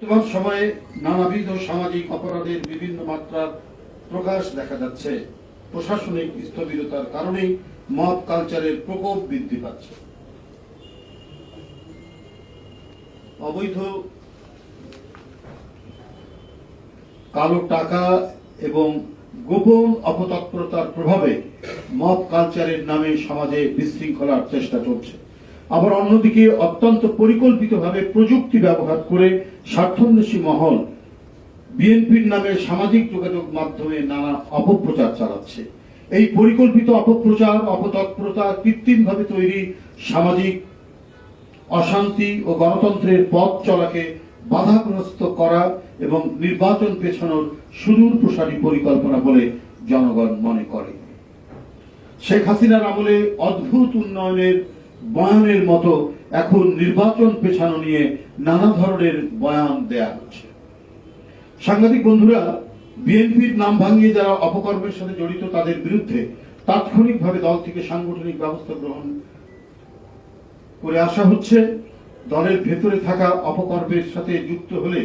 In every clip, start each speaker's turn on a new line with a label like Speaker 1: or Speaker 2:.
Speaker 1: বর্তমান সময়ে নানাবিধ সামাজিক অপরাধের বিভিন্ন মাত্রার প্রকাশ দেখা যাচ্ছে প্রশাসনিক স্থবিরতার কারণে মদ কালচারের প্রকোপ বৃদ্ধি পাচ্ছে অবৈধ কালো টাকা এবং গোপন অপতৎপরতার প্রভাবে মদ কালচারের নামে সমাজে বিশৃঙ্খলার চেষ্টা চলছে আবার অন্যদিকে অত্যন্ত পরিকল্পিতভাবে প্রযুক্তি ব্যবহার করে স্বার্থন্বেষী মহল বিএনপির নামে সামাজিক যোগাযোগ মাধ্যমে নানা অপপ্রচার চালাচ্ছে এই পরিকল্পিত অপপ্রচার অপতৎপরতা কৃত্রিমভাবে তৈরি সামাজিক অশান্তি ও গণতন্ত্রের পথ চলাকে বাধাগ্রস্ত করা এবং নির্বাচন পেছানোর সুদূর প্রসারী পরিকল্পনা বলে জনগণ মনে করে শেখ হাসিনার আমলে অদ্ভুত উন্নয়নের বয়ানের মতো এখন নির্বাচন পেছানো নিয়ে নানা ধরনের বয়ান দেয়া হচ্ছে সাংবাদিক বন্ধুরা বিএনপির নাম ভাঙিয়ে যারা অপকর্মের সাথে জড়িত তাদের বিরুদ্ধে তাৎক্ষণিকভাবে দল থেকে সাংগঠনিক ব্যবস্থা গ্রহণ করে আসা হচ্ছে দলের ভেতরে থাকা অপকর্মের সাথে যুক্ত হলে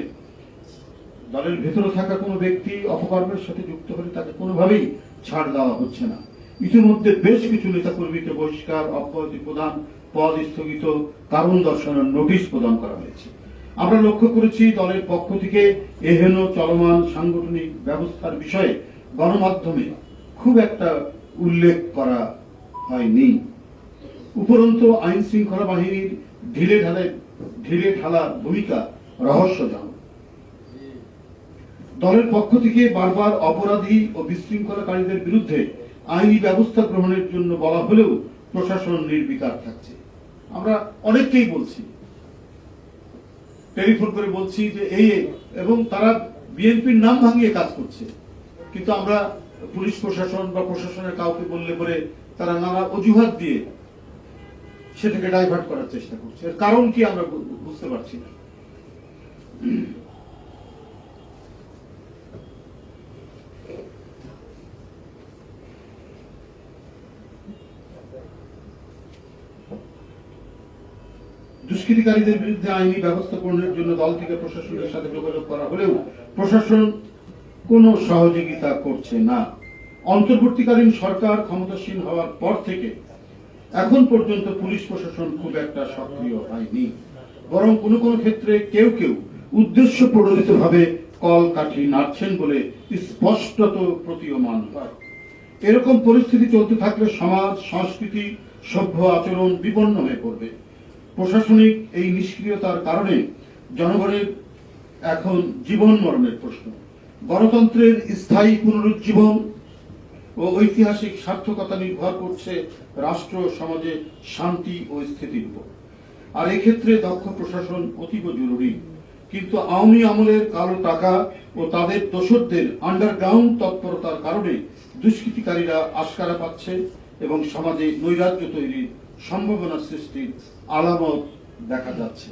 Speaker 1: দলের ভেতরে থাকা কোনো ব্যক্তি অপকর্মের সাথে যুক্ত হলে তাকে কোনোভাবেই ছাড় দেওয়া হচ্ছে না ইতিমধ্যে বেশ কিছু কর্মীকে বহিষ্কার অব্যাহতি প্রদান পদ স্থগিত কারণ দর্শনের নোটিশ প্রদান করা হয়েছে আমরা লক্ষ্য করেছি দলের পক্ষ থেকে এহেন চলমান সাংগঠনিক ব্যবস্থার বিষয়ে গণমাধ্যমে খুব একটা উল্লেখ করা হয়নি উপরন্তু আইন শৃঙ্খলা বাহিনীর ঢিলে ঢালে ঢিলে ঢালার ভূমিকা রহস্যজনক দলের পক্ষ থেকে বারবার অপরাধী ও বিশৃঙ্খলাকারীদের বিরুদ্ধে আইনি ব্যবস্থা গ্রহণের জন্য বলা হলেও প্রশাসন নির্বিকার থাকছে আমরা অনেককেই বলছি টেলিফোন করে বলছি যে এই এবং তারা বিএনপির নাম ভাঙিয়ে কাজ করছে কিন্তু আমরা পুলিশ প্রশাসন বা প্রশাসনের কাউকে বললে পরে তারা নানা অজুহাত দিয়ে সেটাকে ডাইভার্ট করার চেষ্টা করছে এর কারণ কি আমরা বুঝতে পারছি না দুষ্কৃতিকারীদের বিরুদ্ধে আইনি ব্যবস্থা গ্রহণের জন্য দল থেকে প্রশাসনের সাথে যোগাযোগ করা হলেও প্রশাসন কোনো সহযোগিতা করছে না অন্তর্বর্তীকালীন সরকার ক্ষমতাসীন হওয়ার পর থেকে এখন পর্যন্ত পুলিশ প্রশাসন খুব একটা সক্রিয় হয়নি বরং কোনো কোনো ক্ষেত্রে কেউ কেউ উদ্দেশ্য প্রণোদিতভাবে কল কাঠি নাড়ছেন বলে স্পষ্টত প্রতীয়মান হয় এরকম পরিস্থিতি চলতে থাকলে সমাজ সংস্কৃতি সভ্য আচরণ বিপন্ন হয়ে পড়বে প্রশাসনিক এই নিষ্ক্রিয়তার কারণে জনগণের এখন জীবন মরণের প্রশ্ন গণতন্ত্রের স্থায়ী পুনরুজ্জীবন ও ঐতিহাসিক সার্থকতা নির্ভর করছে রাষ্ট্র সমাজে শান্তি ও স্থিতির উপর আর এক্ষেত্রে দক্ষ প্রশাসন অতীব জরুরি কিন্তু আওয়ামী আমলের কালো টাকা ও তাদের দোষরদের আন্ডারগ্রাউন্ড তৎপরতার কারণে দুষ্কৃতিকারীরা আশকারা পাচ্ছে এবং সমাজে নৈরাজ্য তৈরির সম্ভাবনা সৃষ্টির আলামত দেখা যাচ্ছে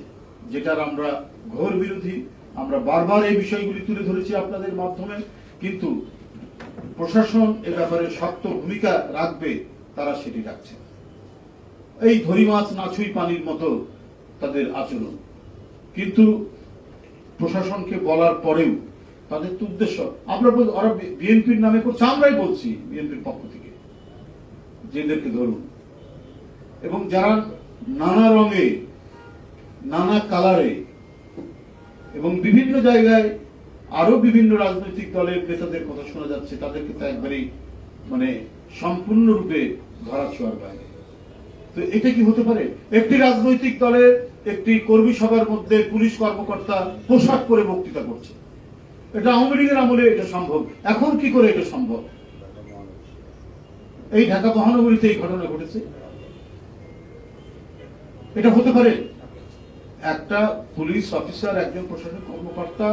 Speaker 1: যেটার আমরা ঘোর বিরোধী আমরা বারবার এই বিষয়গুলি তুলে ধরেছি আপনাদের মাধ্যমে কিন্তু প্রশাসন এ ব্যাপারে শক্ত ভূমিকা রাখবে তারা সেটি রাখছে এই ধরি মাছ নাছুই পানির মতো তাদের আচরণ কিন্তু প্রশাসনকে বলার পরেও তাদের তো উদ্দেশ্য আমরা ওরা বিএনপির নামে করছে আমরাই বলছি বিএনপির পক্ষ থেকে জেলেদেরকে ধরুন এবং যারা নানা রঙে নানা কালারে এবং বিভিন্ন জায়গায় আরো বিভিন্ন রাজনৈতিক দলের নেতাদের কথা শোনা যাচ্ছে তাদেরকে তো একবারই মানে সম্পূর্ণরূপে ধরা ছোঁয়ার বাইরে তো এটা কি হতে পারে একটি রাজনৈতিক দলের একটি কর্মী সভার মধ্যে পুলিশ কর্মকর্তা পোশাক করে বক্তৃতা করছে এটা আওয়ামী লীগের আমলে এটা সম্ভব এখন কি করে এটা সম্ভব এই ঢাকা মহানগরীতে এই ঘটনা ঘটেছে এটা হতে পারে একটা পুলিশ অফিসার একজন প্রশাসনিক কর্মকর্তা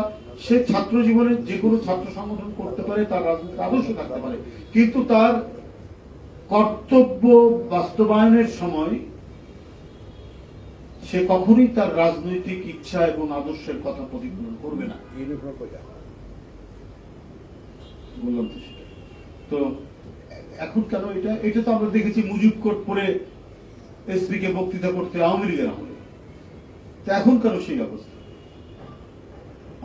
Speaker 1: সে ছাত্র জীবনে যে কোনো ছাত্র সংগঠন করতে পারে তার রাজনৈতিক আদর্শ থাকতে পারে কিন্তু তার কর্তব্য বাস্তবায়নের সময় সে কখনই তার রাজনৈতিক ইচ্ছা এবং আদর্শের কথা প্রতিফলন করবে না বললাম তো সেটা তো এখন কেন এটা এটা তো আমরা দেখেছি মুজিব কোর্ট পরে এসপিকে বক্তৃতা করতে আওয়ামী লীগের আমলে তা এখন কেন সেই অবস্থা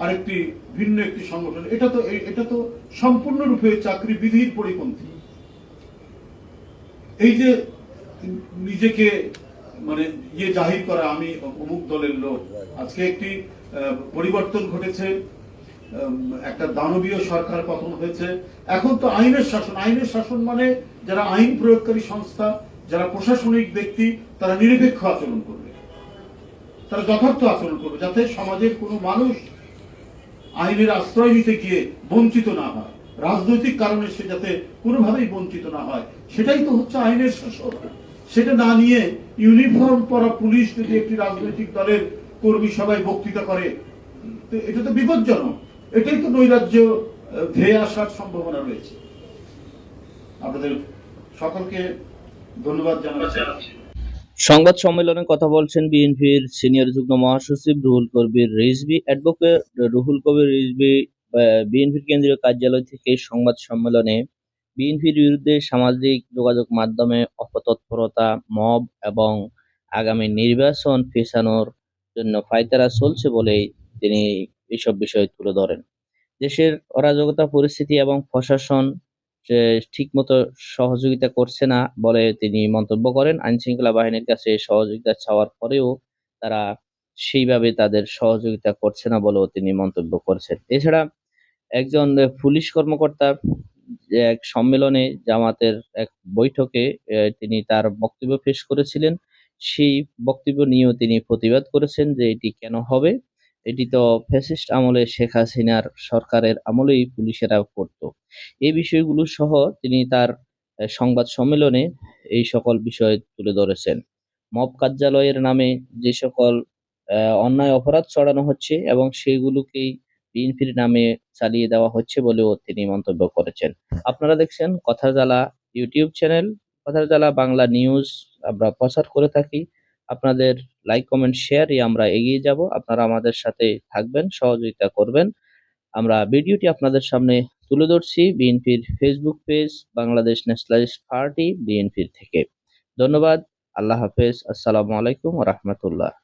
Speaker 1: আরেকটি ভিন্ন একটি সংগঠন এটা তো এটা তো সম্পূর্ণরূপে চাকরি বিধির পরিপন্থী এই যে নিজেকে মানে ইয়ে জাহির করা আমি অমুক দলের লোক আজকে একটি পরিবর্তন ঘটেছে একটা দানবীয় সরকার পতন হয়েছে এখন তো আইনের শাসন আইনের শাসন মানে যারা আইন প্রয়োগকারী সংস্থা যারা প্রশাসনিক ব্যক্তি তারা নিরপেক্ষ আচরণ করবে তারা যথার্থ আচরণ করবে যাতে সমাজের কোনো মানুষ আইনের আশ্রয় নিতে গিয়ে বঞ্চিত না হয় রাজনৈতিক কারণে সে যাতে কোনোভাবেই বঞ্চিত না হয় সেটাই তো হচ্ছে আইনের শাসক সেটা না নিয়ে ইউনিফর্ম পরা পুলিশ যদি একটি রাজনৈতিক দলের কর্মী সবাই বক্তৃতা করে এটা তো বিপজ্জনক এটাই তো নৈরাজ্য ধেয়ে আসার সম্ভাবনা রয়েছে আপনাদের সকলকে ধন্যবাদ জানাচ্ছি
Speaker 2: সংবাদ সম্মেলনে কথা বলছেন বিএনপির সিনিয়র যুগ্ম মহাসচিব রুহুল কবির রিজবি অ্যাডভোকেট রুহুল কবির রিজবি বিএনপির কেন্দ্রীয় কার্যালয় থেকে সংবাদ সম্মেলনে বিএনপির বিরুদ্ধে সামাজিক যোগাযোগ মাধ্যমে অপতৎপরতা মব এবং আগামী নির্বাচন ফেসানোর জন্য ফাইতারা চলছে বলেই তিনি এইসব বিষয় তুলে ধরেন দেশের অরাজকতা পরিস্থিতি এবং প্রশাসন ঠিকমতো সহযোগিতা করছে না বলে তিনি মন্তব্য করেন আইন শৃঙ্খলা বাহিনীর কাছে সহযোগিতা চাওয়ার পরেও তারা সেইভাবে তাদের সহযোগিতা করছে না বলেও তিনি মন্তব্য করছেন এছাড়া একজন পুলিশ কর্মকর্তা এক সম্মেলনে জামাতের এক বৈঠকে তিনি তার বক্তব্য পেশ করেছিলেন সেই বক্তব্য নিয়েও তিনি প্রতিবাদ করেছেন যে এটি কেন হবে এটি তো ফ্যাসিস্ট আমলে শেখ হাসিনার সরকারের আমলেই পুলিশেরা করত এই বিষয়গুলো সহ তিনি তার সংবাদ সম্মেলনে এই সকল বিষয় তুলে ধরেছেন মব কার্যালয়ের নামে যে সকল অন্যায় অপরাধ ছড়ানো হচ্ছে এবং সেগুলোকেই বিএনপির নামে চালিয়ে দেওয়া হচ্ছে বলেও তিনি মন্তব্য করেছেন আপনারা দেখছেন কথার জ্বালা ইউটিউব চ্যানেল কথার জ্বালা বাংলা নিউজ আমরা প্রচার করে থাকি আপনাদের লাইক কমেন্ট শেয়ারই আমরা এগিয়ে যাব আপনারা আমাদের সাথে থাকবেন সহযোগিতা করবেন আমরা ভিডিওটি আপনাদের সামনে তুলে ধরছি বিএনপির Facebook page Bangladesh Nationalist Party বিএনপির থেকে ধন্যবাদ আল্লাহ হাফেজ আসসালামু আলাইকুম রহমতুল্লাহ